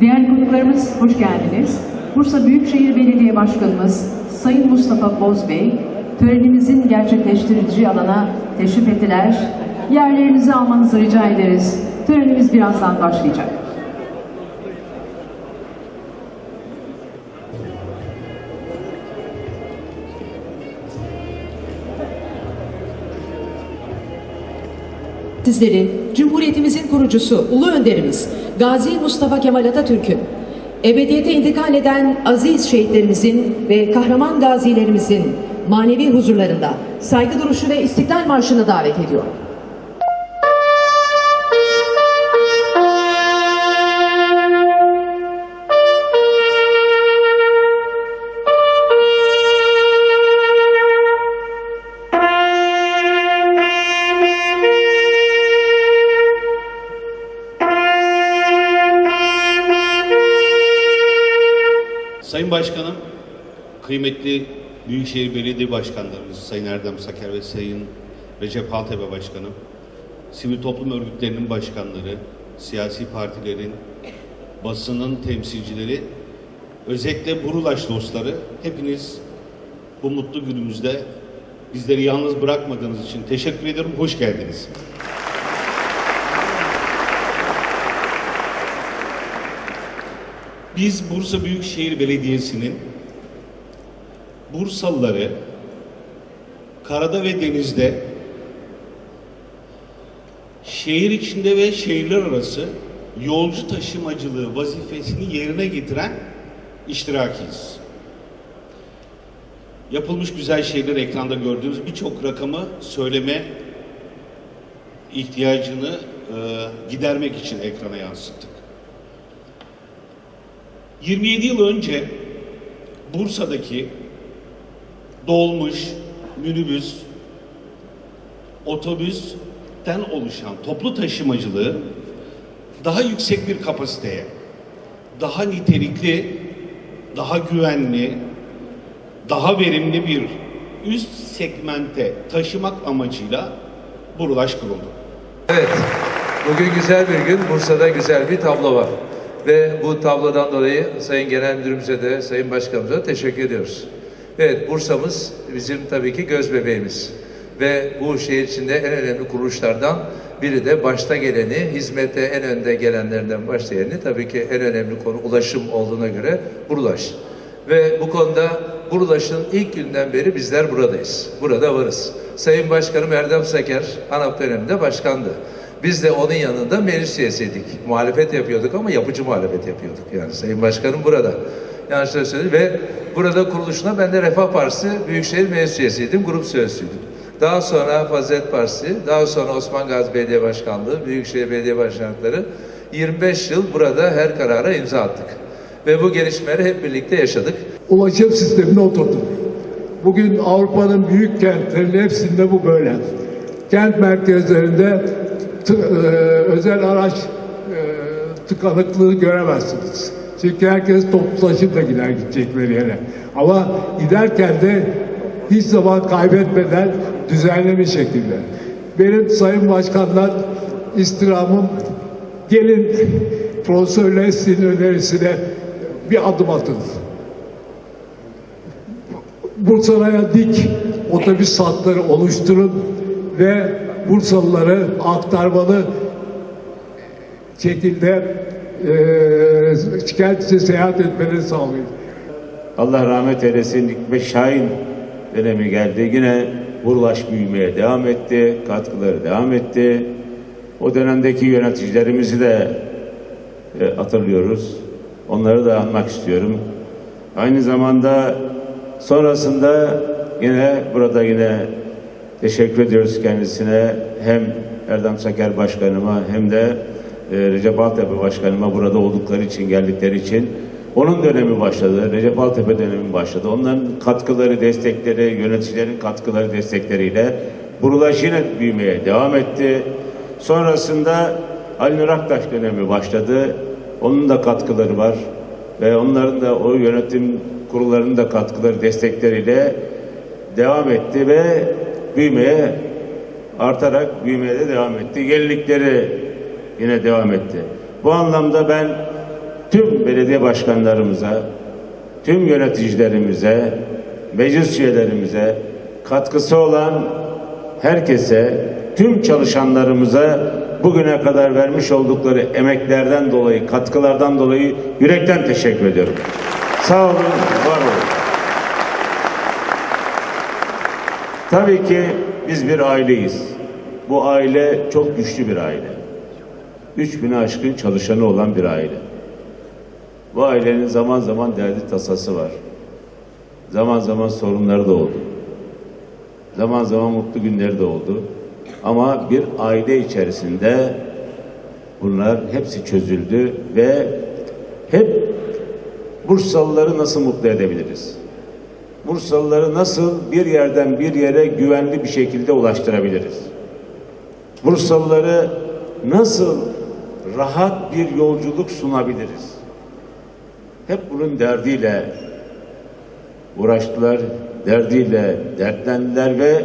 Değerli konuklarımız hoş geldiniz. Bursa Büyükşehir Belediye Başkanımız Sayın Mustafa Boz Bey törenimizin gerçekleştirici alana teşrif ettiler. Yerlerinizi almanızı rica ederiz. Törenimiz birazdan başlayacak. Sizleri Cumhuriyetimizin kurucusu, Ulu Önderimiz Gazi Mustafa Kemal Atatürk'ün ebediyete intikal eden aziz şehitlerimizin ve kahraman gazilerimizin manevi huzurlarında saygı duruşu ve istiklal marşını davet ediyorum. Sayın Başkanım, kıymetli Büyükşehir Belediye Başkanlarımız Sayın Erdem Saker ve Sayın Recep Haltepe Başkanım, sivil toplum örgütlerinin başkanları, siyasi partilerin, basının temsilcileri, özellikle Burulaş dostları, hepiniz bu mutlu günümüzde bizleri yalnız bırakmadığınız için teşekkür ederim. Hoş geldiniz. Biz Bursa Büyükşehir Belediyesi'nin Bursalıları karada ve denizde şehir içinde ve şehirler arası yolcu taşımacılığı vazifesini yerine getiren iştirakiyiz. Yapılmış güzel şeyler ekranda gördüğünüz birçok rakamı söyleme ihtiyacını e, gidermek için ekrana yansıttık. 27 yıl önce Bursa'daki dolmuş, minibüs, otobüsten oluşan toplu taşımacılığı daha yüksek bir kapasiteye, daha nitelikli, daha güvenli, daha verimli bir üst segmente taşımak amacıyla Burulaş kuruldu. Evet, bugün güzel bir gün. Bursa'da güzel bir tablo var. Ve bu tablodan dolayı Sayın Genel Müdürümüze de, Sayın Başkanımıza teşekkür ediyoruz. Evet, Bursa'mız bizim tabii ki göz bebeğimiz. Ve bu şehir içinde en önemli kuruluşlardan biri de başta geleni, hizmete en önde gelenlerden başlayanı tabii ki en önemli konu ulaşım olduğuna göre Burulaş. Ve bu konuda Burulaş'ın ilk günden beri bizler buradayız. Burada varız. Sayın Başkanım Erdem Saker ANAP döneminde başkandı. Biz de onun yanında meclis üyesiydik. Muhalefet yapıyorduk ama yapıcı muhalefet yapıyorduk. Yani Sayın Başkanım burada. Şöyle söyleyeyim. Ve burada kuruluşuna ben de Refah Partisi Büyükşehir Meclis üyesiydim. Grup sözcüydüm. Daha sonra Fazilet Partisi, daha sonra Osman Gazi Belediye Başkanlığı, Büyükşehir Belediye Başkanlıkları 25 yıl burada her karara imza attık. Ve bu gelişmeleri hep birlikte yaşadık. ulaşım sistemine oturduk. Bugün Avrupa'nın büyük kentlerinin hepsinde bu böyle. Kent merkezlerinde e, özel araç e, tıkanıklığı göremezsiniz. Çünkü herkes toplu taşımla gider gidecekleri yere. Ama giderken de hiç zaman kaybetmeden düzenli bir şekilde. Benim Sayın Başkan'dan istirhamım gelin Profesör Leslie'nin önerisine bir adım atın. Bursa'ya dik otobüs hatları oluşturun ve Bursalıları aktarmalı şekilde eee kendisi seyahat etmelerini sağlayın. Allah rahmet eylesin Hikmet Şahin dönemi geldi. Yine Burlaş büyümeye devam etti. Katkıları devam etti. O dönemdeki yöneticilerimizi de e, hatırlıyoruz. Onları da anmak istiyorum. Aynı zamanda sonrasında yine burada yine teşekkür ediyoruz kendisine. Hem Erdem Saker Başkanıma hem de e, Recep Altepe Başkanıma burada oldukları için, geldikleri için. Onun dönemi başladı, Recep Altepe dönemi başladı. Onların katkıları, destekleri, yöneticilerin katkıları, destekleriyle Burulaş yine büyümeye devam etti. Sonrasında Ali Nur Aktaş dönemi başladı. Onun da katkıları var ve onların da o yönetim kurullarının da katkıları, destekleriyle devam etti ve büyümeye artarak büyümeye de devam etti. Yenilikleri yine devam etti. Bu anlamda ben tüm belediye başkanlarımıza, tüm yöneticilerimize, meclis üyelerimize, katkısı olan herkese, tüm çalışanlarımıza bugüne kadar vermiş oldukları emeklerden dolayı, katkılardan dolayı yürekten teşekkür ediyorum. Sağ olun, var olun. Tabii ki biz bir aileyiz. Bu aile çok güçlü bir aile. 3000'e aşkın çalışanı olan bir aile. Bu ailenin zaman zaman derdi tasası var. Zaman zaman sorunları da oldu. Zaman zaman mutlu günleri de oldu. Ama bir aile içerisinde bunlar hepsi çözüldü ve hep Bursalıları nasıl mutlu edebiliriz? Bursalıları nasıl bir yerden bir yere güvenli bir şekilde ulaştırabiliriz? Bursalıları nasıl rahat bir yolculuk sunabiliriz? Hep bunun derdiyle uğraştılar, derdiyle dertlendiler ve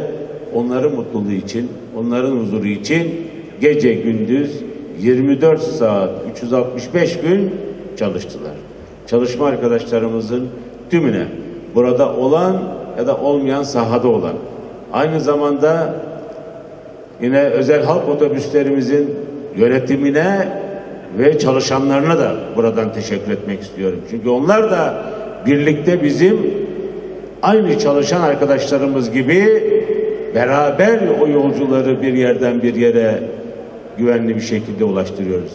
onların mutluluğu için, onların huzuru için gece gündüz 24 saat 365 gün çalıştılar. Çalışma arkadaşlarımızın tümüne burada olan ya da olmayan sahada olan aynı zamanda yine özel halk otobüslerimizin yönetimine ve çalışanlarına da buradan teşekkür etmek istiyorum. Çünkü onlar da birlikte bizim aynı çalışan arkadaşlarımız gibi beraber o yolcuları bir yerden bir yere güvenli bir şekilde ulaştırıyoruz.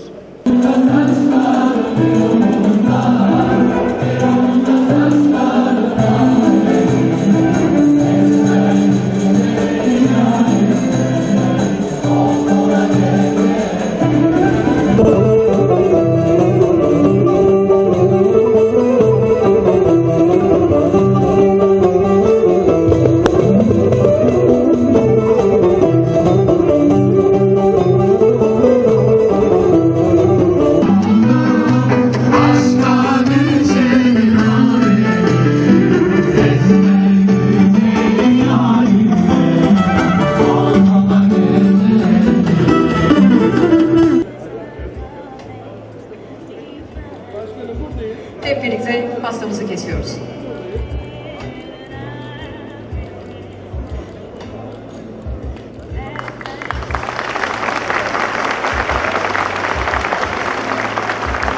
Hep birlikte pastamızı kesiyoruz.